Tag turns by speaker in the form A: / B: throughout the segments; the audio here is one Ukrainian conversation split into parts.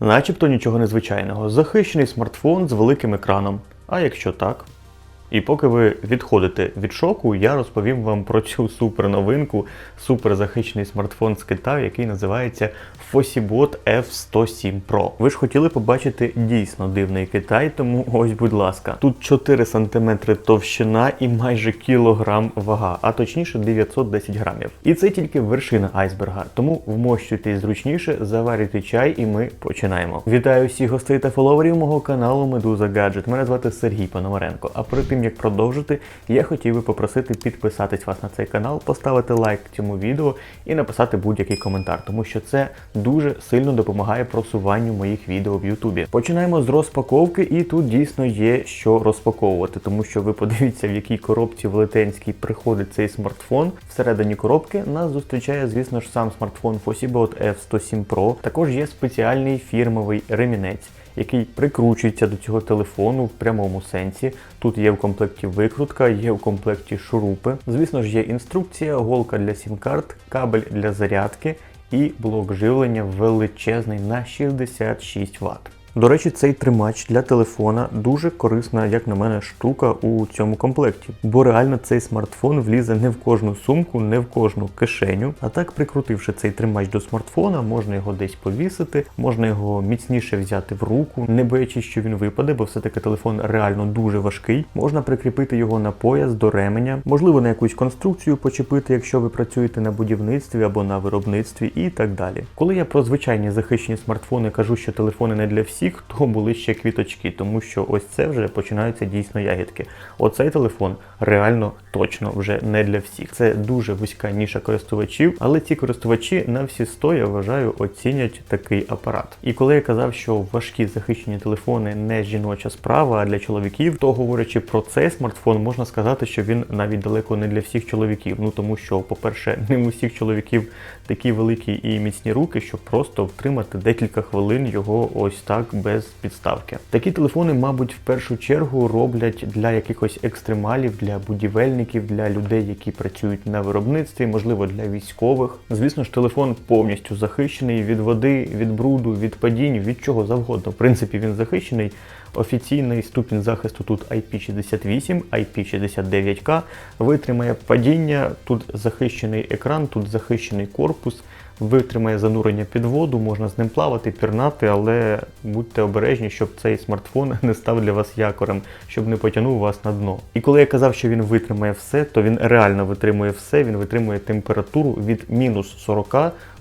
A: Начебто нічого незвичайного. Захищений смартфон з великим екраном. А якщо так? І поки ви відходите від шоку, я розповім вам про цю супер новинку, супер захищений смартфон з Китаю, який називається Fossibot F107 Pro. Ви ж хотіли побачити дійсно дивний Китай, тому ось, будь ласка, тут 4 см товщина і майже кілограм вага, а точніше 910 грамів. І це тільки вершина айсберга. Тому вмощуйтесь зручніше, заварюйте чай, і ми починаємо. Вітаю всіх гостей та фоловерів мого каналу Медуза Гаджет. Мене звати Сергій Пономаренко. А перед тим як продовжити, я хотів би попросити підписатись вас на цей канал, поставити лайк цьому відео і написати будь-який коментар, тому що це дуже сильно допомагає просуванню моїх відео в Ютубі. Починаємо з розпаковки, і тут дійсно є що розпаковувати, тому що ви подивіться, в якій коробці велетенській приходить цей смартфон. Всередині коробки нас зустрічає, звісно ж, сам смартфон Fossibot F107 Pro. Також є спеціальний фірмовий ремінець який прикручується до цього телефону в прямому сенсі. Тут є в комплекті викрутка, є в комплекті шурупи. Звісно ж, є інструкція, голка для сім-карт, кабель для зарядки і блок живлення величезний на 66 Вт. До речі, цей тримач для телефона дуже корисна, як на мене, штука у цьому комплекті. Бо реально цей смартфон влізе не в кожну сумку, не в кожну кишеню. А так, прикрутивши цей тримач до смартфона, можна його десь повісити, можна його міцніше взяти в руку, не боячись, що він випаде, бо все-таки телефон реально дуже важкий. Можна прикріпити його на пояс до ременя, можливо, на якусь конструкцію почепити, якщо ви працюєте на будівництві або на виробництві, і так далі. Коли я про звичайні захищені смартфони кажу, що телефони не для всіх всіх, то були ще квіточки, тому що ось це вже починаються дійсно ягідки. Оцей телефон реально точно вже не для всіх. Це дуже вузька ніша користувачів, але ці користувачі на всі сто, я вважаю, оцінять такий апарат. І коли я казав, що важкі захищені телефони не жіноча справа, а для чоловіків, то говорячи про цей смартфон, можна сказати, що він навіть далеко не для всіх чоловіків. Ну тому що, по-перше, не у всіх чоловіків такі великі і міцні руки, щоб просто втримати декілька хвилин його ось так без підставки. Такі телефони, мабуть, в першу чергу роблять для якихось екстремалів, для будівельників, для людей, які працюють на виробництві, можливо, для військових. Звісно ж, телефон повністю захищений від води, від бруду, від падінь, від чого завгодно. В принципі, він захищений. Офіційний ступінь захисту тут IP68, IP69K, витримає падіння, тут захищений екран, тут захищений корпус витримає занурення під воду, можна з ним плавати, пірнати, але будьте обережні, щоб цей смартфон не став для вас якорем, щоб не потягнув вас на дно. І коли я казав, що він витримає все, то він реально витримує все, він витримує температуру від мінус 40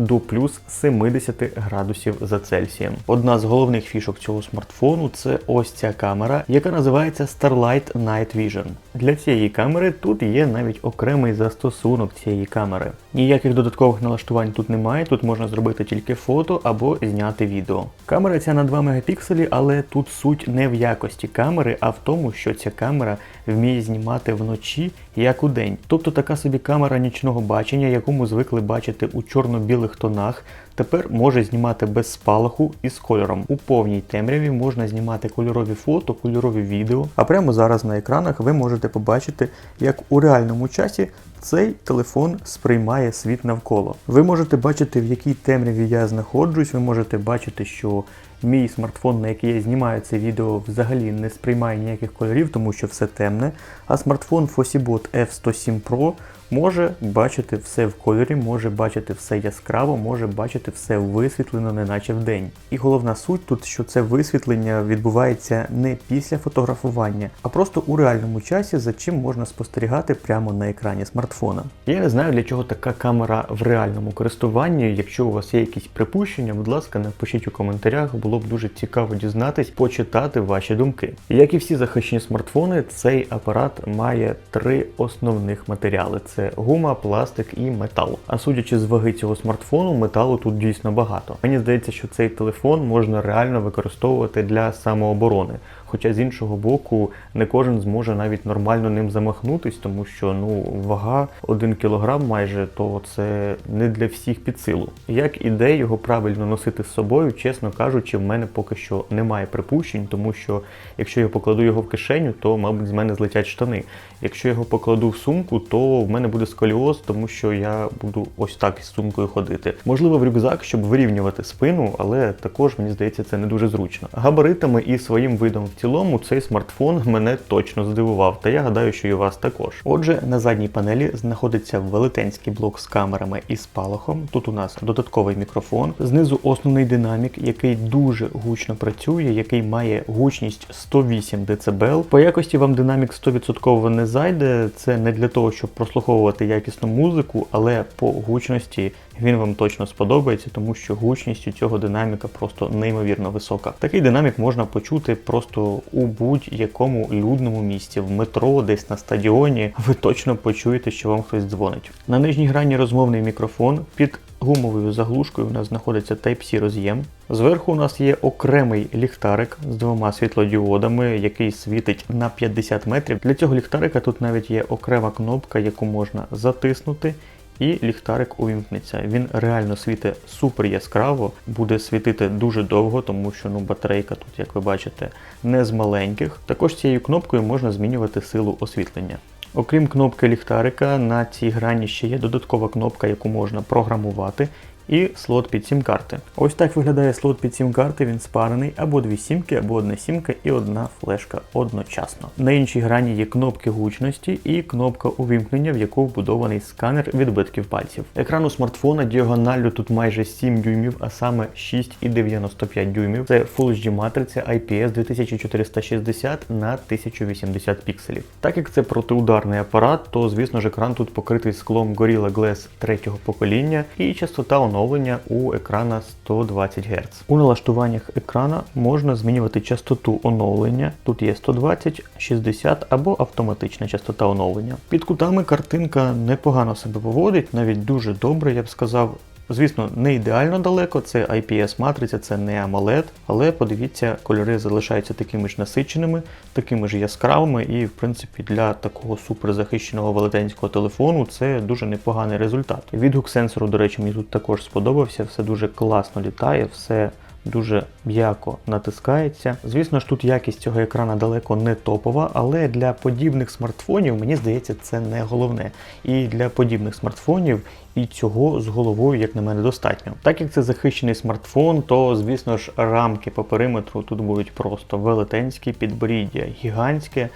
A: до плюс 70 градусів за Цельсієм. Одна з головних фішок цього смартфону це ось ця камера, яка називається Starlight Night Vision. Для цієї камери тут є навіть окремий застосунок цієї камери. Ніяких додаткових налаштувань тут немає, тут можна зробити тільки фото або зняти відео. Камера ця на 2 мегапікселі, але тут суть не в якості камери, а в тому, що ця камера вміє знімати вночі як у день. Тобто така собі камера нічного бачення, яку ми звикли бачити у чорно-білих тонах, тепер може знімати без спалаху і з кольором. У повній темряві можна знімати кольорові фото, кольорові відео. А прямо зараз на екранах ви можете побачити, як у реальному часі цей телефон сприймає світ навколо. Ви можете бачити, в якій темряві я знаходжусь, ви можете бачити, що мій смартфон, на який я знімаю це відео, взагалі не сприймає ніяких кольорів, тому що все темне. А смартфон Fossibot F107 Pro може бачити все в кольорі, може бачити все яскраво, може бачити все висвітлено, неначе в день. І головна суть тут, що це висвітлення відбувається не після фотографування, а просто у реальному часі, за чим можна спостерігати прямо на екрані смартфона. Я не знаю, для чого така камера в реальному користуванні. Якщо у вас є якісь припущення, будь ласка, напишіть у коментарях, було б дуже цікаво дізнатись, почитати ваші думки. Як і всі захищені смартфони, цей апарат має три основних матеріали: це гума, пластик і метал. А судячи з ваги цього смартфону, металу тут дійсно багато. Мені здається, що цей телефон можна реально використовувати для самооборони. Хоча з іншого боку, не кожен зможе навіть нормально ним замахнутись, тому що ну вага 1 кг майже, то це не для всіх під силу. Як іде його правильно носити з собою, чесно кажучи, в мене поки що немає припущень, тому що якщо я покладу його в кишеню, то мабуть з мене злетять штани. Якщо я його покладу в сумку, то в мене буде сколіоз, тому що я буду ось так із сумкою ходити. Можливо, в рюкзак, щоб вирівнювати спину, але також мені здається, це не дуже зручно. Габаритами і своїм видом цілому цей смартфон мене точно здивував, та я гадаю, що і вас також. Отже, на задній панелі знаходиться велетенський блок з камерами і спалахом. Тут у нас додатковий мікрофон, знизу основний динамік, який дуже гучно працює, який має гучність 108 дБ. По якості вам динамік 100% не зайде. Це не для того, щоб прослуховувати якісну музику, але по гучності він вам точно сподобається, тому що гучність у цього динаміка просто неймовірно висока. Такий динамік можна почути просто у будь-якому людному місці, в метро, десь на стадіоні. Ви точно почуєте, що вам хтось дзвонить. На нижній грані розмовний мікрофон під гумовою заглушкою у нас знаходиться Type-C роз'єм. Зверху у нас є окремий ліхтарик з двома світлодіодами, який світить на 50 метрів. Для цього ліхтарика тут навіть є окрема кнопка, яку можна затиснути. І ліхтарик увімкнеться. Він реально світить супер яскраво, буде світити дуже довго, тому що ну батарейка тут, як ви бачите, не з маленьких. Також цією кнопкою можна змінювати силу освітлення. Окрім кнопки ліхтарика, на цій грані ще є додаткова кнопка, яку можна програмувати. І слот під сім-карти. Ось так виглядає слот під сім-карти, він спарений або дві сімки, або одна сімка і одна флешка одночасно. На іншій грані є кнопки гучності і кнопка увімкнення, в яку вбудований сканер відбитків пальців. Екран у смартфона діагоналлю тут майже 7 дюймів, а саме 6,95 дюймів. Це Full HD матриця IPS 2460 на 1080 пікселів. Так як це протиударний апарат, то звісно ж екран тут покритий склом Gorilla Glass третього покоління і частота оновлення у екрана 120 Гц. У налаштуваннях екрана можна змінювати частоту оновлення. Тут є 120, 60 або автоматична частота оновлення. Під кутами картинка непогано себе поводить, навіть дуже добре, я б сказав. Звісно, не ідеально далеко, це IPS-матриця, це не AMOLED, але подивіться, кольори залишаються такими ж насиченими, такими ж яскравими, і, в принципі, для такого суперзахищеного велетенського телефону це дуже непоганий результат. Відгук сенсору, до речі, мені тут також сподобався, все дуже класно літає, все дуже м'яко натискається. Звісно ж, тут якість цього екрана далеко не топова, але для подібних смартфонів, мені здається, це не головне. І для подібних смартфонів і цього з головою, як на мене, достатньо. Так як це захищений смартфон, то звісно ж рамки по периметру тут будуть просто велетенські, підборіддя гігантське.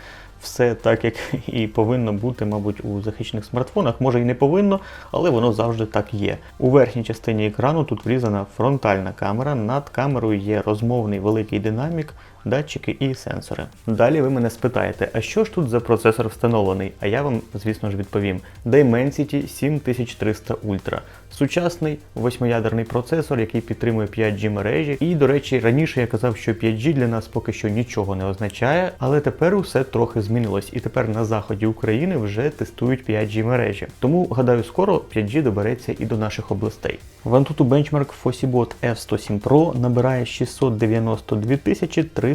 A: Все так, як і повинно бути, мабуть, у захищених смартфонах. Може і не повинно, але воно завжди так є. У верхній частині екрану тут врізана фронтальна камера. Над камерою є розмовний великий динамік, датчики і сенсори. Далі ви мене спитаєте, а що ж тут за процесор встановлений? А я вам, звісно ж, відповім: Dimensity 7300 Ultra. Сучасний восьмиядерний процесор, який підтримує 5G мережі. І, до речі, раніше я казав, що 5G для нас поки що нічого не означає, але тепер усе трохи змінилось. І тепер на заході України вже тестують 5G мережі. Тому, гадаю, скоро 5G добереться і до наших областей. Antutu Benchmark FossiBot F107 Pro набирає 692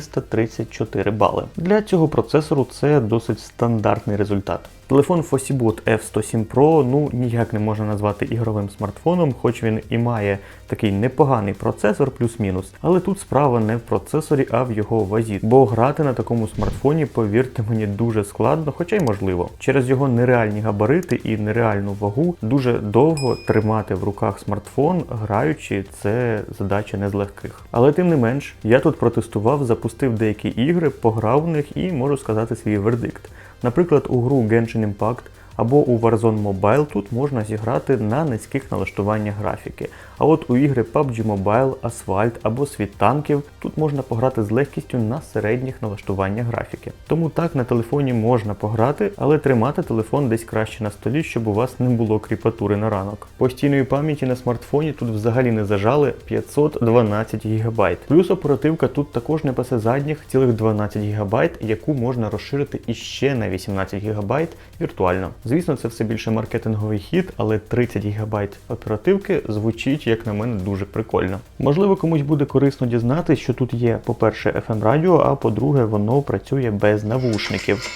A: 334 бали. Для цього процесору це досить стандартний результат. Телефон FossiBot F107 Pro ну ніяк не можна назвати ігровим смартфоном, хоч він і має такий непоганий процесор, плюс-мінус. Але тут справа не в процесорі, а в його вазі. Бо грати на такому смартфоні, повірте мені, дуже складно, хоча й можливо. Через його нереальні габарити і нереальну вагу дуже довго тримати в руках смартфон, граючи, це задача не з легких. Але тим не менш, я тут протестував, запустив деякі ігри, пограв в них і можу сказати свій вердикт. Наприклад, у гру Genshin Impact або у Warzone Mobile тут можна зіграти на низьких налаштуваннях графіки. А от у ігри PUBG Mobile, Asphalt або Світ танків тут можна пограти з легкістю на середніх налаштуваннях графіки. Тому так на телефоні можна пограти, але тримати телефон десь краще на столі, щоб у вас не було кріпатури на ранок. Постійної пам'яті на смартфоні тут взагалі не зажали 512 ГБ. Плюс оперативка тут також не пасе задніх цілих 12 ГБ, яку можна розширити іще на 18 ГБ віртуально. Звісно, це все більше маркетинговий хід, але 30 ГБ оперативки звучить, як на мене, дуже прикольно. Можливо, комусь буде корисно дізнатися, що тут є, по-перше, FM радіо, а по-друге, воно працює без навушників.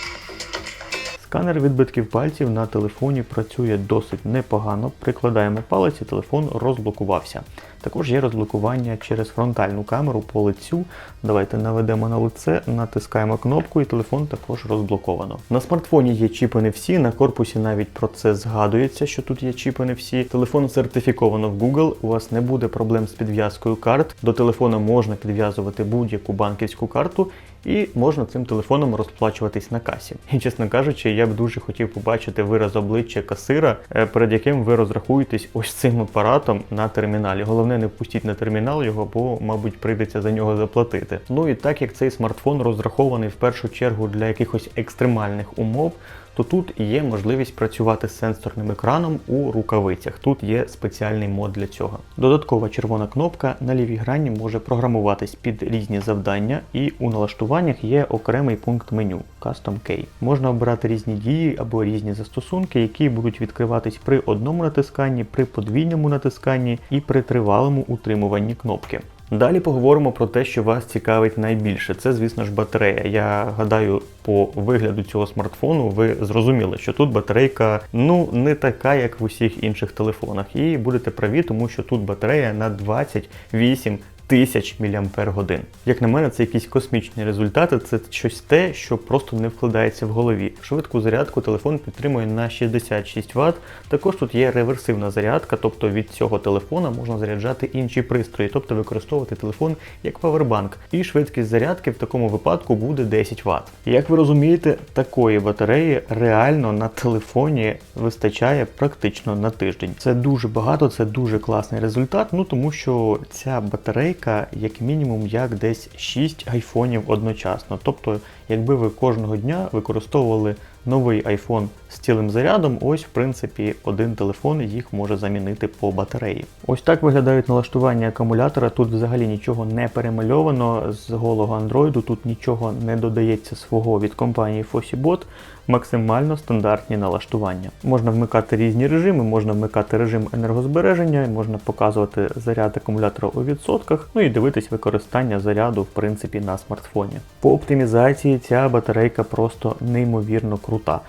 A: Сканер відбитків пальців на телефоні працює досить непогано. Прикладаємо палець і телефон розблокувався. Також є розблокування через фронтальну камеру по лицю. Давайте наведемо на лице, натискаємо кнопку і телефон також розблоковано. На смартфоні є чіпи не всі, на корпусі навіть про це згадується, що тут є чіпи не всі. Телефон сертифіковано в Google, у вас не буде проблем з підв'язкою карт. До телефона можна підв'язувати будь-яку банківську карту. І можна цим телефоном розплачуватись на касі. І чесно кажучи, я б дуже хотів побачити вираз обличчя касира, е, перед яким ви розрахуєтесь ось цим апаратом на терміналі. Головне, не впустіть на термінал його, бо, мабуть, прийдеться за нього заплатити. Ну і так як цей смартфон розрахований в першу чергу для якихось екстремальних умов. То тут є можливість працювати з сенсорним екраном у рукавицях. Тут є спеціальний мод для цього. Додаткова червона кнопка на лівій грані може програмуватись під різні завдання, і у налаштуваннях є окремий пункт меню Custom Key. Можна обирати різні дії або різні застосунки, які будуть відкриватись при одному натисканні, при подвійному натисканні і при тривалому утримуванні кнопки. Далі поговоримо про те, що вас цікавить найбільше. Це, звісно ж, батарея. Я гадаю, по вигляду цього смартфону ви зрозуміли, що тут батарейка ну не така, як в усіх інших телефонах. І будете праві, тому що тут батарея на 28 тисяч мАч. Як на мене, це якісь космічні результати, це щось те, що просто не вкладається в голові. Швидку зарядку телефон підтримує на 66 Вт. Також тут є реверсивна зарядка, тобто від цього телефона можна заряджати інші пристрої, тобто використовувати телефон як павербанк. І швидкість зарядки в такому випадку буде 10 Вт. Як ви розумієте, такої батареї реально на телефоні вистачає практично на тиждень. Це дуже багато, це дуже класний результат, ну тому що ця батарейка як мінімум як десь 6 айфонів одночасно. Тобто, якби ви кожного дня використовували новий iPhone з цілим зарядом, ось в принципі один телефон їх може замінити по батареї. Ось так виглядають налаштування акумулятора. Тут взагалі нічого не перемальовано з голого Android, тут нічого не додається свого від компанії FossiBot. Максимально стандартні налаштування. Можна вмикати різні режими, можна вмикати режим енергозбереження, можна показувати заряд акумулятора у відсотках, ну і дивитись використання заряду в принципі на смартфоні. По оптимізації ця батарейка просто неймовірно крута.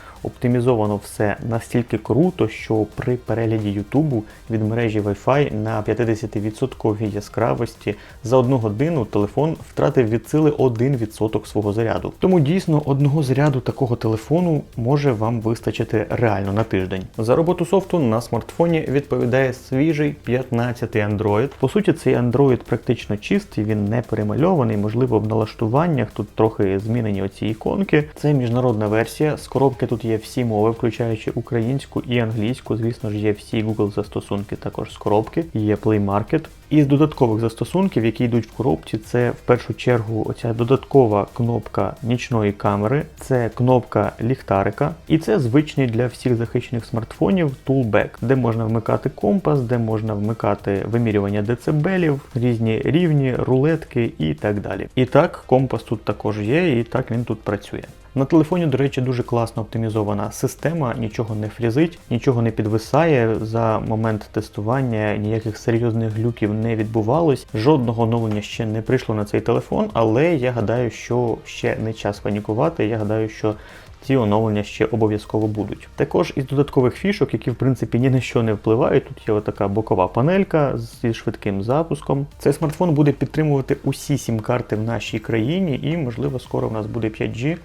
A: Оптимізовано все настільки круто, що при перегляді Ютубу від мережі Wi-Fi на 50% яскравості за одну годину телефон втратив від сили 1% свого заряду. Тому дійсно одного заряду такого телефону може вам вистачити реально на тиждень. За роботу софту на смартфоні відповідає свіжий 15-й Android. По суті, цей Android практично чистий, він не перемальований, можливо, в налаштуваннях тут трохи змінені оці іконки. Це міжнародна версія. З коробки тут є всі мови, включаючи українську і англійську. Звісно ж, є всі Google застосунки також з коробки, є Play Market. Із додаткових застосунків, які йдуть в коробці, це в першу чергу оця додаткова кнопка нічної камери, це кнопка ліхтарика, і це звичний для всіх захищених смартфонів Toolback, де можна вмикати компас, де можна вмикати вимірювання децибелів, різні рівні, рулетки і так далі. І так, компас тут також є, і так він тут працює. На телефоні, до речі, дуже класно оптимізована система, нічого не фрізить, нічого не підвисає. За момент тестування ніяких серйозних глюків не відбувалось. Жодного оновлення ще не прийшло на цей телефон, але я гадаю, що ще не час панікувати. Я гадаю, що ці оновлення ще обов'язково будуть. Також із додаткових фішок, які в принципі ні на що не впливають. Тут є отака бокова панелька зі швидким запуском. Цей смартфон буде підтримувати усі сім-карти в нашій країні, і, можливо, скоро в нас буде 5G.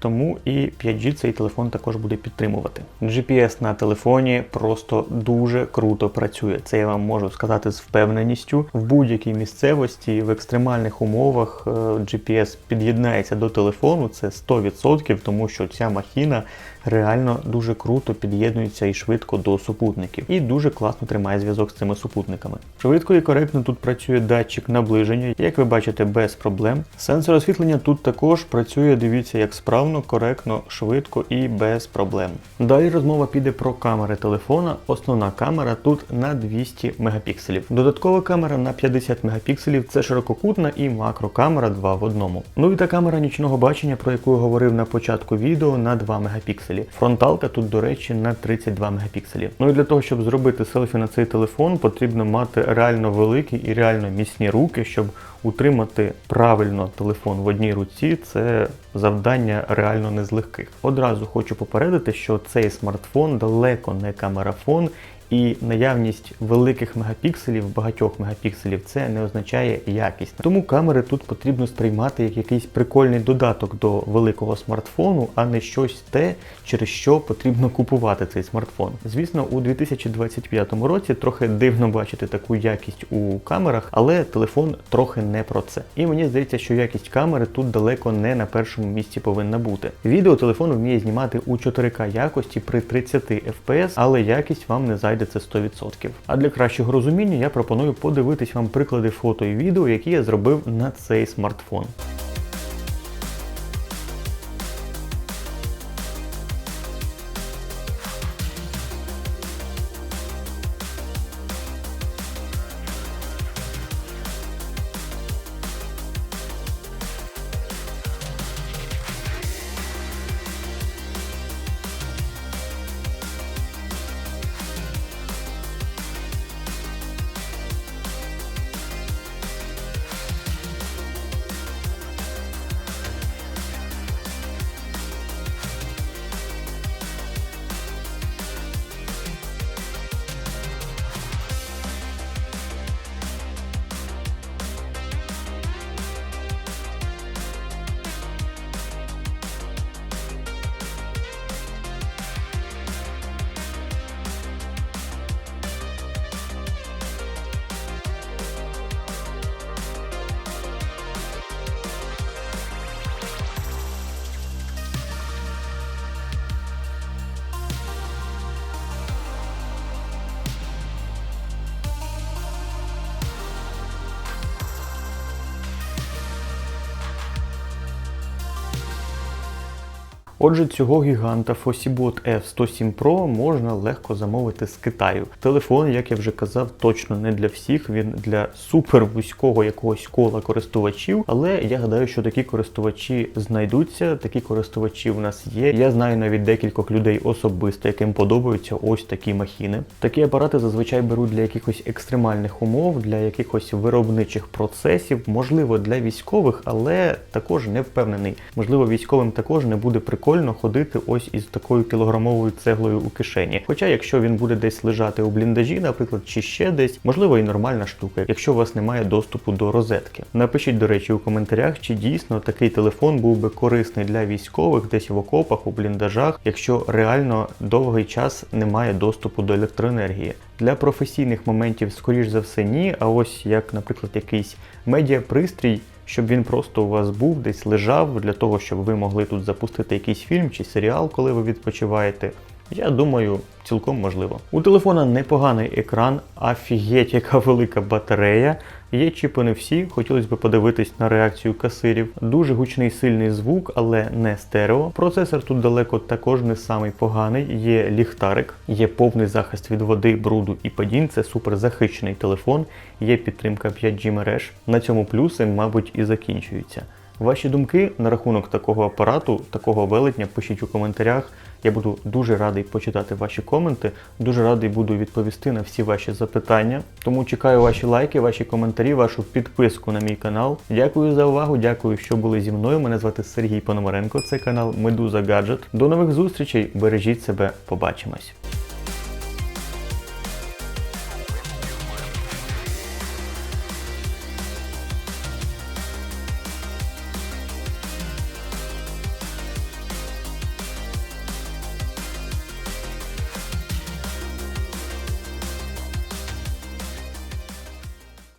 A: Тому і 5G цей телефон також буде підтримувати. GPS на телефоні просто дуже круто працює. Це я вам можу сказати з впевненістю. В будь-якій місцевості, в екстремальних умовах е, GPS під'єднається до телефону, це 100%, тому що ця махіна реально дуже круто під'єднується і швидко до супутників. І дуже класно тримає зв'язок з цими супутниками. Швидко і коректно тут працює датчик наближення, як ви бачите, без проблем. Сенсор освітлення тут також працює, дивіться, як справно коректно, швидко і без проблем. Далі розмова піде про камери телефона. Основна камера тут на 200 мегапікселів. Додаткова камера на 50 мегапікселів це ширококутна і макрокамера 2 в одному. Ну і та камера нічного бачення, про яку я говорив на початку відео, на 2 мегапікселі. Фронталка тут, до речі, на 32 мегапікселі. Ну і для того, щоб зробити селфі на цей телефон, потрібно мати реально великі і реально міцні руки, щоб утримати правильно телефон в одній руці. Це завдання реально не з легких. Одразу хочу попередити, що цей смартфон далеко не камерафон. І наявність великих мегапікселів, багатьох мегапікселів, це не означає якість. Тому камери тут потрібно сприймати як якийсь прикольний додаток до великого смартфону, а не щось те, через що потрібно купувати цей смартфон. Звісно, у 2025 році трохи дивно бачити таку якість у камерах, але телефон трохи не про це. І мені здається, що якість камери тут далеко не на першому місці повинна бути. Відео телефон вміє знімати у 4К якості при 30 FPS, але якість вам не зайде це 100%. А для кращого розуміння я пропоную подивитись вам приклади фото і відео, які я зробив на цей смартфон. Отже, цього гіганта Fossibot F107 Pro можна легко замовити з Китаю. Телефон, як я вже казав, точно не для всіх, він для супер вузького якогось кола користувачів. Але я гадаю, що такі користувачі знайдуться, такі користувачі в нас є. Я знаю навіть декількох людей особисто, яким подобаються ось такі махіни. Такі апарати зазвичай беруть для якихось екстремальних умов, для якихось виробничих процесів, можливо, для військових, але також не впевнений. Можливо, військовим також не буде прикольно ходити ось із такою кілограмовою цеглою у кишені. Хоча, якщо він буде десь лежати у бліндажі, наприклад, чи ще десь, можливо, і нормальна штука, якщо у вас немає доступу до розетки. Напишіть, до речі, у коментарях, чи дійсно такий телефон був би корисний для військових десь в окопах, у бліндажах, якщо реально довгий час немає доступу до електроенергії. Для професійних моментів, скоріш за все, ні. А ось як, наприклад, якийсь медіапристрій, щоб він просто у вас був, десь лежав, для того, щоб ви могли тут запустити якийсь фільм чи серіал, коли ви відпочиваєте. Я думаю, цілком можливо. У телефона непоганий екран, афігеть, яка велика батарея. Є чіпи не всі, хотілося б подивитись на реакцію касирів. Дуже гучний сильний звук, але не стерео. Процесор тут далеко також не самий поганий. Є ліхтарик, є повний захист від води, бруду і падінь. Це супер захищений телефон, є підтримка 5G мереж. На цьому плюси, мабуть, і закінчуються. Ваші думки на рахунок такого апарату, такого велетня, пишіть у коментарях. Я буду дуже радий почитати ваші коменти, дуже радий буду відповісти на всі ваші запитання. Тому чекаю ваші лайки, ваші коментарі, вашу підписку на мій канал. Дякую за увагу, дякую, що були зі мною. Мене звати Сергій Пономаренко. Це канал Медуза Гаджет. До нових зустрічей. Бережіть себе, побачимось.